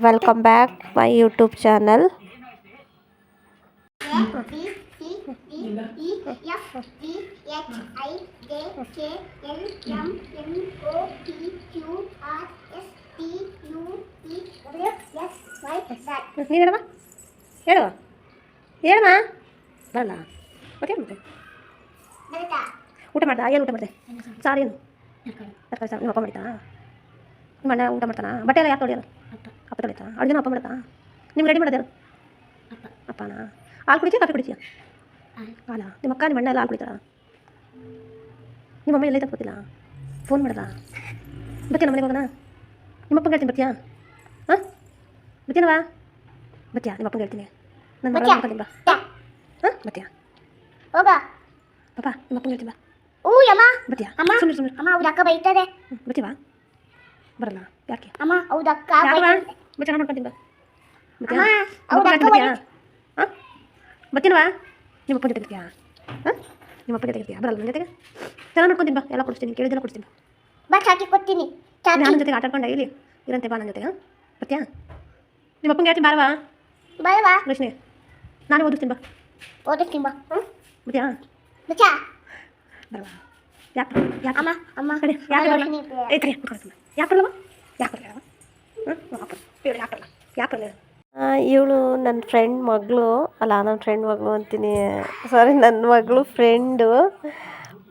Welcome back my YouTube channel B C D E F G H I J K L M N O P Q R S T U V W X Y Z. ನೀನು ಹೇಳಮ್ಮ ಹೇಳುವ ಹೇಳಮ್ಮ ಬರಲ್ಲ ಮತ್ತೆ ಮತ್ತೆ ಬರುತ್ತಾ? ಊಟ ಮಾಡ್ದಾ ಏನು ಊಟ ಮಾಡಿದೆ ಸಾರು ಏನು ತರಕಾರಿ ಸಾರು ನಿಮ್ಮ ಅಪ್ಪ ಮಾಡಿತಾ ನಿಮ್ಮ ಅಣ್ಣ ಊಟ ಮಾಡ್ತಾನಾ ಬಟ್ಟೆ ಎಲ್ಲ ಯಾಕೆ ತೊಳೆಯೋದು ಅಪ್ಪ ತೊಳಿತಾ ಅಡುಗೆನ ಅಪ್ಪ ಮಾಡ್ತಾ ನಿಮ್ಗೆ ರೆಡಿ ಮಾಡೋದು ಅಪ್ಪ. ಅಪ್ಪನಾ? ಹಾಲು ಕುಡಿತೀಯ ಕಾಫಿ ಕುಡಿತೀಯ? ಹಾಲಾ. ನಿಮ್ಮ ಅಕ್ಕ ನಿಮ್ಮ ಅಣ್ಣ ಎಲ್ಲ ಹಾಲು ಕುಡಿತಾರ? ನಿಮ್ಮ ಅಮ್ಮ ಎಲ್ಲ ಗೊತ್ತಿಲ್ಲ? ಫೋನ್ ಮಾಡ್ದಾ? ಬರ್ತೀಯ ನಮ್ಮ ಮನೆಗೆ ಹೋಗೋಣ? ನಿಮ್ಮ ಅಪ್ಪಂಗೆ ಹೇಳ್ತೀನಿ ಬರ್ತೀಯಾ ಹಾಂ? ಬರ್ತೀನವಾ ಬರ್ತೀಯಾ ನಿಮ್ಮ ಅಪ್ಪಗೆ ಹೇಳ್ತೀನಿ. ನನ್ನ ಮಗಳ ಬರ್ತೀಯಾ? ಬಾ. ಹಾಂ? ಬರ್ತೀಯಾ ಹೋಗ. ಪಾಪ ನಿಮ್ಮ ಅಪ್ಪಂಗೆ ಹೇಳ್ತೀನಿ ಬಾ. ಓ ಯಮ್ಮ. ಬರ್ತೀಯಾ ಅಮ್ಮ. ಸುಮ್ಮನೆ ಸುಮ್ಮನೆ ಅಮ್ಮ ಅವ್ರ ಅಕ್ಕ ಬೈತದೆ. ಬರ್ತೀವಾ ಬರಲ್ಲ. ಯಾಕೆ? ಅಮ್ಮ ಅವ್ರ ಅಕ್ಕ ಯಾಕವ್ವ ಚೆನ್ನಾಗಿ ಬರ್ತೀಯಾ ಹಾಂ? ಬರ್ತೀನವಾ ನಿಮ್ಮ ಅಪ್ಪನ ಜೊತೆ ಹಾಂ? ನಿಮ್ಮ ಅಪ್ಪನ ಜೊತೆ ಬರಲ್ಲ ನನ್ನ ಜೊತೆಗೆ? ಚೆನ್ನಾಗಿ ನೋಡ್ಕೊಂತೀನಿ ಬಾ ಎಲ್ಲ ಕೊಡಿಸ್ತೀನಿ ಕೇಳಿದ್ದೆಲ್ಲ ಕೊಡಿಸ್ತೀನಿ ಬಾ. ಚಾಕಿ ಕೊಡ್ತೀನಿ. ನನ್ನ ನಾನು ಜೊತೆಗೆ ಆಟಾಡ್ಕೊಂಡ ಇಲ್ಲಿ ಇರಂತೆ ಬಾ ನನ್ನ ಜೊತೆಗೆ ಹಾಂ? ಬರ್ತೀಯಾ ನಿಮ್ಮ ಅಪ್ಪಂಗೆ ಹೇಳ್ತೀನಿ ಬಾರವಾ ಬರವಾ ರಶ್ಮಿ ನಾನು ಓದಿಸ್ತೀನಿ ಬಾ. ಓದಿಸ್ತೀನಿ ಬಾ ಹ್ಞೂ ಬರ್ತೀಯಾ ಬಚ್ಚಾ ಬರವಾ ಯಾಕೆ? ಯಾಕೆ? ಅಮ್ಮ ಅಮ್ಮ. ಕಡೆ ಯಾಕೆ ಯಾಕೆ ಬರಲ್ಲ ಹಾಂ ಬರಲ್ಲ ಇವಳು ನನ್ನ ಫ್ರೆಂಡ್ ಮಗಳು. ಅಲ್ಲ ನನ್ನ ಫ್ರೆಂಡ್ ಮಗಳು ಅಂತೀನಿ. ಸಾರಿ ನನ್ನ ಮಗಳು ಫ್ರೆಂಡು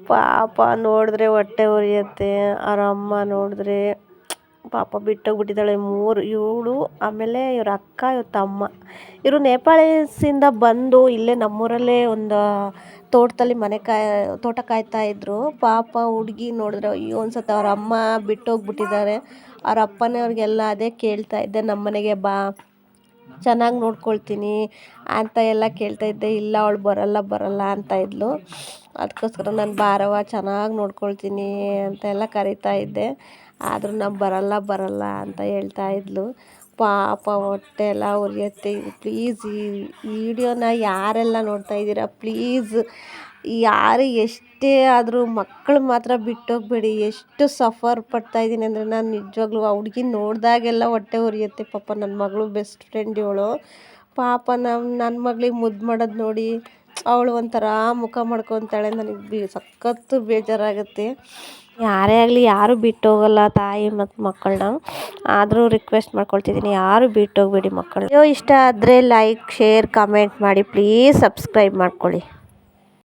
ಪಾಪ ನೋಡಿದ್ರೆ ಹೊಟ್ಟೆ ಉರಿಯುತ್ತೆ. ಅವ್ರ ಅಮ್ಮ ನೋಡಿದ್ರೆ ಪಾಪ ಬಿಟ್ಟೋಗ್ಬಿಟ್ಟಿದ್ದಾಳೆ ಮೂರು, ಇವಳು ಆಮೇಲೆ ಇವ್ರ ಅಕ್ಕ, ಇವ್ರ ತಮ್ಮ. ಇವರು ನೇಪಾಳಿಸಿಂದ ಬಂದು ಇಲ್ಲೇ ನಮ್ಮೂರಲ್ಲೇ ಒಂದು ತೋಟದಲ್ಲಿ ಮನೆ ಕಾಯ, ತೋಟ ಕಾಯ್ತಾ ಇದ್ರು. ಪಾಪ ಹುಡುಗಿ ನೋಡಿದ್ರೆ ಅಯ್ಯೋ ಅನ್ಸತ್ತೆ, ಅವ್ರ ಅಮ್ಮ ಬಿಟ್ಟೋಗ್ಬಿಟ್ಟಿದ್ದಾರೆ. ಅವ್ರ ಅಪ್ಪನೇ ಅವ್ರಿಗೆಲ್ಲ ಅದೇ ಕೇಳ್ತಾ ಇದ್ದೆ, ನಮ್ಮ ಮನೆಗೆ ಬಾ, ಚೆನ್ನಾಗಿ ನೋಡ್ಕೊಳ್ತೀನಿ ಅಂತ ಎಲ್ಲ ಕೇಳ್ತಾ ಇದ್ದೆ. ಇಲ್ಲ, ಅವಳು ಬರಲ್ಲ ಬರಲ್ಲ ಅಂತ ಇದ್ಲು. ಅದಕ್ಕೋಸ್ಕರ ನಾನು ಬಾರವ ಚೆನ್ನಾಗಿ ನೋಡ್ಕೊಳ್ತೀನಿ ಅಂತ ಎಲ್ಲ ಕರಿತಾ ಇದ್ದೆ. ಆದರೂ ನಾನು ಬರಲ್ಲ ಬರಲ್ಲ ಅಂತ ಹೇಳ್ತಾ ಇದ್ಲು. ಪಾಪ ಹೊಟ್ಟೆ ಎಲ್ಲ ಉರಿಯುತ್ತೆ. ಪ್ಲೀಸ್ ಈ ವಿಡಿಯೋನ ಯಾರೆಲ್ಲ ನೋಡ್ತಾ ಇದ್ದೀರ ಪ್ಲೀಸ್ ಯಾರು ಎಷ್ಟೇ ಆದರೂ ಮಕ್ಕಳು ಮಾತ್ರ ಬಿಟ್ಟೋಗ್ಬೇಡಿ. ಎಷ್ಟು ಸಫರ್ ಪಡ್ತಾ ಇದ್ದೀನಿ ಅಂದರೆ ನಾನು ನಿಜವಾಗ್ಲೂ ಆ ಹುಡುಗಿ ನೋಡಿದಾಗೆಲ್ಲ ಹೊಟ್ಟೆ ಉರಿಯುತ್ತೆ. ಪಾಪ ನನ್ನ ಮಗಳು ಬೆಸ್ಟ್ ಫ್ರೆಂಡ್ ಇವಳು. ಪಾಪ ನಮ್ಮ ನನ್ನ ಮಗಳಿಗೆ ಮುದ್ದು ಮಾಡೋದು ನೋಡಿ ಅವಳು ಒಂಥರ ಮುಖ ಮಾಡ್ಕೊತಾಳೆ. ನನಗೆ ಬಿ ಸಖತ್ತು ಬೇಜಾರಾಗುತ್ತೆ. ಯಾರೇ ಆಗಲಿ ಯಾರು ಬಿಟ್ಟೋಗಲ್ಲ ತಾಯಿ ಮತ್ತು ಮಕ್ಕಳನ್ನ. ಆದರೂ ರಿಕ್ವೆಸ್ಟ್ ಮಾಡ್ಕೊಳ್ತಿದ್ದೀನಿ, ಯಾರು ಬಿಟ್ಟೋಗ್ಬೇಡಿ ಮಕ್ಕಳು. ವಿಡಿಯೋ ಇಷ್ಟ ಆದರೆ ಲೈಕ್ ಶೇರ್ ಕಮೆಂಟ್ ಮಾಡಿ ಪ್ಲೀಸ್ ಸಬ್ಸ್ಕ್ರೈಬ್ ಮಾಡ್ಕೊಳ್ಳಿ.